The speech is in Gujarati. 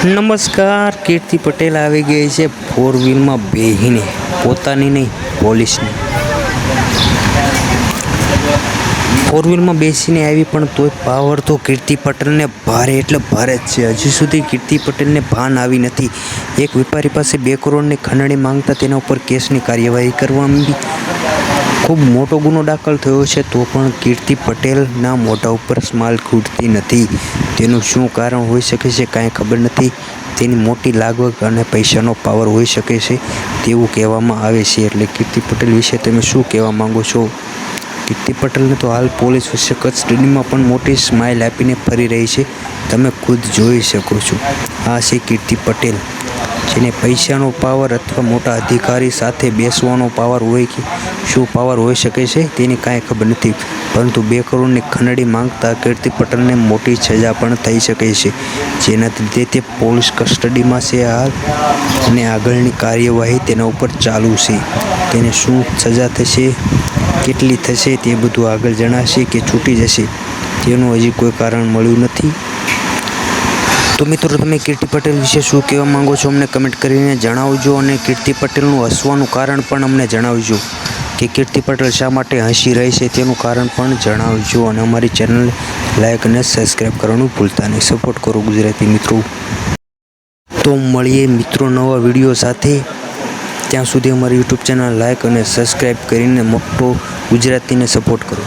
નમસ્કાર, કીર્તિ પટેલ આવી ગઈ છે ફોર વ્હીલમાં બેહીને, પોતાની નહીં, પોલીસની. ફોર વ્હીલમાં બેસીને આવી પણ તોય પાવર તો કીર્તિ પટેલને ભારે, એટલે ભારે જ છે. હજી સુધી કીર્તિ પટેલને ભાન આવી નથી. એક વેપારી પાસે બે કરોડની ખંડણી માંગતા તેના ઉપર કેસની કાર્યવાહી કરવામાં ખૂબ મોટો ગુનો દાખલ થયો છે, તો પણ કીર્તિ પટેલના મોઢા ઉપર સ્માઇલ ખૂટતી નથી. તેનું શું કારણ હોઈ શકે છે કાંઈ ખબર નથી. તેની મોટી લાગવગ અને પૈસાનો પાવર હોઈ શકે છે તેવું કહેવામાં આવે છે. એટલે કીર્તિ પટેલ વિશે તમે શું કહેવા માંગો છો? કીર્તિ પટેલને તો હાલ પોલીસ વિશે કસ્ટડીમાં પણ મોટી સ્માઇલ આપીને ફરી રહી છે. તમે ખુદ જોઈ શકો છો. આ છે કીર્તિ પટેલ. જેને પૈસાનો પાવર અથવા મોટા અધિકારી સાથે બેસવાનો પાવર હોય કે શું પાવર હોઈ શકે છે તેની કાંઈ ખબર નથી. પરંતુ બે કરોડની ખંડણી માંગતા કીર્તિ પટેલને મોટી સજા પણ થઈ શકે છે. જેનાથી લીધે તે પોલીસ કસ્ટડીમાં છે હાલ અને આગળની કાર્યવાહી તેના ઉપર ચાલુ છે. તેને શું સજા થશે, કેટલી થશે તે બધું આગળ જણાશે કે છૂટી જશે. તેનું હજી કોઈ કારણ મળ્યું નથી. તો મિત્રો તમે કીર્તિ પટેલ વિશે શું કહેવા માંગો છો અમને કમેન્ટ કરીને જણાવજો અને કીર્તિ પટેલનું હસવાનું કારણ પણ અમને જણાવજો કે કીર્તિ પટેલ શા માટે હસી રહી છે તેનું કારણ પણ જણાવજો અને અમારી ચેનલ લાઈક અને સબસ્ક્રાઈબ કરવાનું ભૂલતા નહીં. સપોર્ટ કરો ગુજરાતી મિત્રો. તો મળીએ મિત્રો નવા વીડિયો સાથે. ત્યાં સુધી અમારી યુટ્યુબ ચેનલ લાઈક અને સબસ્ક્રાઈબ કરીને મોટો ગુજરાતીને સપોર્ટ કરો.